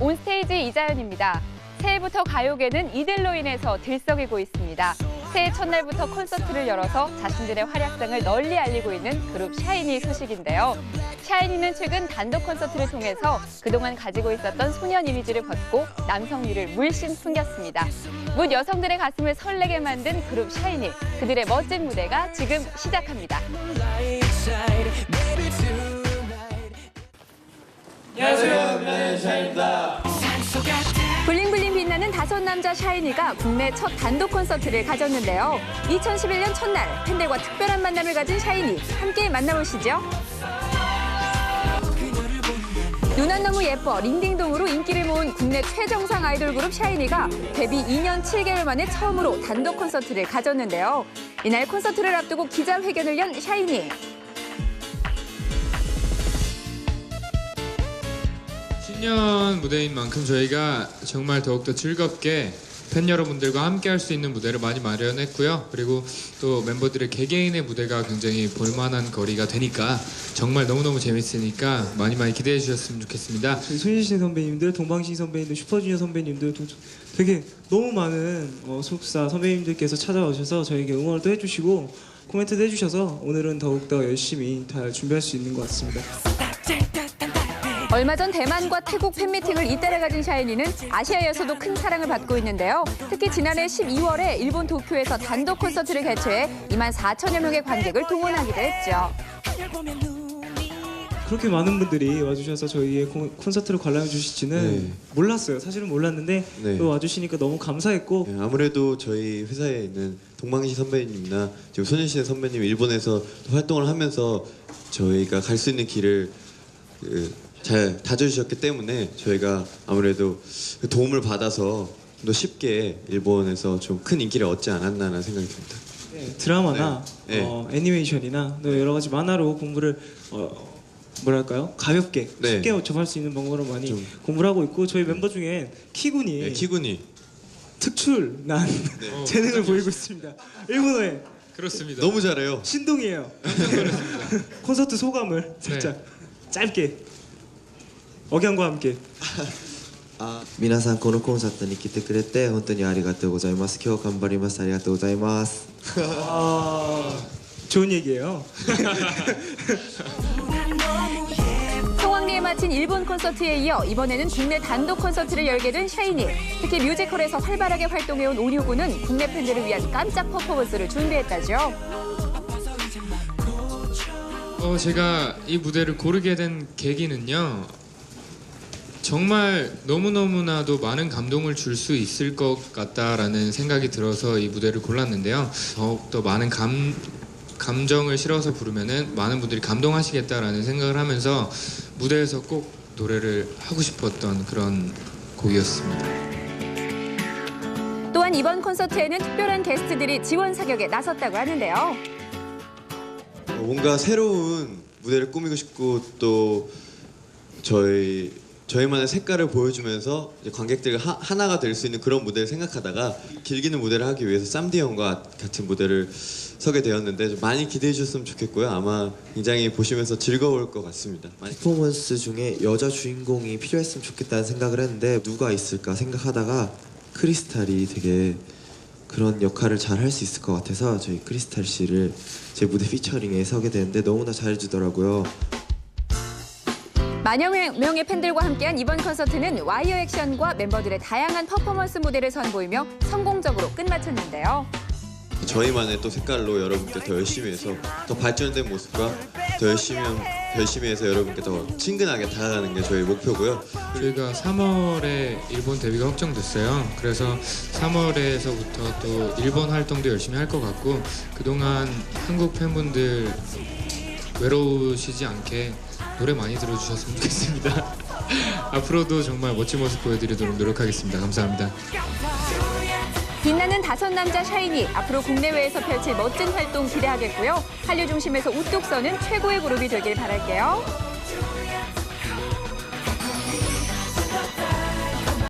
온스테이지 이자연입니다. 새해부터 가요계는 이들로 인해서 들썩이고 있습니다. 새해 첫날부터 콘서트를 열어서 자신들의 활약상을 널리 알리고 있는 그룹 샤이니 소식인데요. 샤이니는 최근 단독 콘서트를 통해서 그동안 가지고 있었던 소년 이미지를 벗고 남성미를 물씬 풍겼습니다. 문 여성들의 가슴을 설레게 만든 그룹 샤이니. 그들의 멋진 무대가 지금 시작합니다. 블링블링 빛나는 다섯 남자 샤이니가 국내 첫 단독 콘서트를 가졌는데요. 2011년 첫날 팬들과 특별한 만남을 가진 샤이니 함께 만나보시죠. 누난 너무 예뻐 링딩동으로 인기를 모은 국내 최정상 아이돌 그룹 샤이니가 데뷔 2년 7개월 만에 처음으로 단독 콘서트를 가졌는데요. 이날 콘서트를 앞두고 기자회견을 연 샤이니. 신년 무대인 만큼 저희가 정말 더욱더 즐겁게 팬 여러분들과 함께 할 수 있는 무대를 많이 마련했고요. 그리고 또 멤버들의 개개인의 무대가 굉장히 볼만한 거리가 되니까 정말 너무너무 재밌으니까 많이 많이 기대해 주셨으면 좋겠습니다. 저희 손예진 선배님들, 동방신 선배님들, 슈퍼주니어 선배님들 도- 되게 너무 많은 어, 소속사 선배님들께서 찾아와 주셔서 저에게 응원을 또 해주시고 코멘트도 해주셔서 오늘은 더욱더 열심히 잘 준비할 수 있는 것 같습니다. 얼마 전 대만과 태국 팬미팅을 잇따라 가진 샤이니는 아시아에서도 큰 사랑을 받고 있는데요. 특히 지난해 12월에 일본 도쿄에서 단독 콘서트를 개최해 2만 4천여 명의 관객을 동원하기도 했죠. 그렇게 많은 분들이 와주셔서 저희의 콘- 콘서트를 관람해 주실지는 네. 몰랐어요. 사실은 몰랐는데 네. 또 와주시니까 너무 감사했고 네, 아무래도 저희 회사에 있는 동방시 선배님이나 지금 소녀시대 선배님 일본에서 또 활동을 하면서 저희가 갈 수 있는 길을 그, 잘 다져주셨기 때문에 저희가 아무래도 그 도움을 받아서 좀 더 쉽게 일본에서 좀 큰 인기를 얻지 않았나라는 생각이 듭니다. 네, 드라마나 네. 네. 어, 애니메이션이나 또 여러 가지 만화로 공부를 어, 뭐랄까요 가볍게 네. 쉽게 접할 수 있는 방법으로 많이 좀. 공부를 하고 있고 저희 멤버 중엔 키군이 네, 키군이 특출난 네. 재능을 보이고 있습니다. 일본어에 그렇습니다. 너무 잘해요. 신동이에요. 콘서트 소감을 살짝 짧게 억양과 함께 皆さんこのコンサートに来てくれて本当にありがとうございます今日頑張りますありがとうございます 아, 좋은 얘기예요. 성황리에 마친 일본 콘서트에 이어 이번에는 국내 단독 콘서트를 열게 된 샤이니. 특히 뮤지컬에서 활발하게 활동해온 온효군은 국내 팬들을 위한 깜짝 퍼포먼스를 준비했다죠. 어, 제가 이 무대를 고르게 된 계기는요. 정말 너무너무나도 많은 감동을 줄 수 있을 것 같다라는 생각이 들어서 이 무대를 골랐는데요. 더욱더 많은 감, 감정을 실어서 부르면은 많은 분들이 감동하시겠다라는 생각을 하면서 무대에서 꼭 노래를 하고 싶었던 그런 곡이었습니다. 또한 이번 콘서트에는 특별한 게스트들이 지원 사격에 나섰다고 하는데요. 어, 뭔가 새로운 무대를 꾸미고 싶고 또 저희 저희만의 색깔을 보여주면서 이제 관객들 하, 하나가 될 수 있는 그런 무대를 생각하다가 길기는 무대를 하기 위해서 쌈디 형과 같은 무대를 서게 되었는데 좀 많이 기대해 주셨으면 좋겠고요. 아마 굉장히 보시면서 즐거울 것 같습니다. 많이 퍼포먼스 중에 여자 주인공이 필요했으면 좋겠다는 생각을 했는데 누가 있을까 생각하다가 크리스탈이 되게 그런 역할을 잘 할 수 있을 것 같아서 저희 크리스탈 씨를 제 무대 피처링에 서게 되는데 너무나 잘해주더라고요 만여 명의 팬들과 함께한 이번 콘서트는 와이어 액션과 멤버들의 다양한 퍼포먼스 무대를 선보이며 성공적으로 끝마쳤는데요. 저희만의 또 색깔로 여러분께 더 열심히 해서 더 발전된 모습과 더 열심히 열심히 해서 여러분께 더 친근하게 다가가는 게 저희 목표고요. 저희가 3월에 일본 데뷔가 확정됐어요. 그래서 3월에서부터 또 일본 활동도 열심히 할 것 같고 그동안 한국 팬분들 외로우시지 않게 노래 많이 들어주셨으면 좋겠습니다. 앞으로도 정말 멋진 모습 보여드리도록 노력하겠습니다. 감사합니다. 빛나는 다섯 남자 샤이니 앞으로 국내외에서 펼칠 멋진 활동 기대하겠고요. 한류 중심에서 우뚝 서는 최고의 그룹이 되길 바랄게요.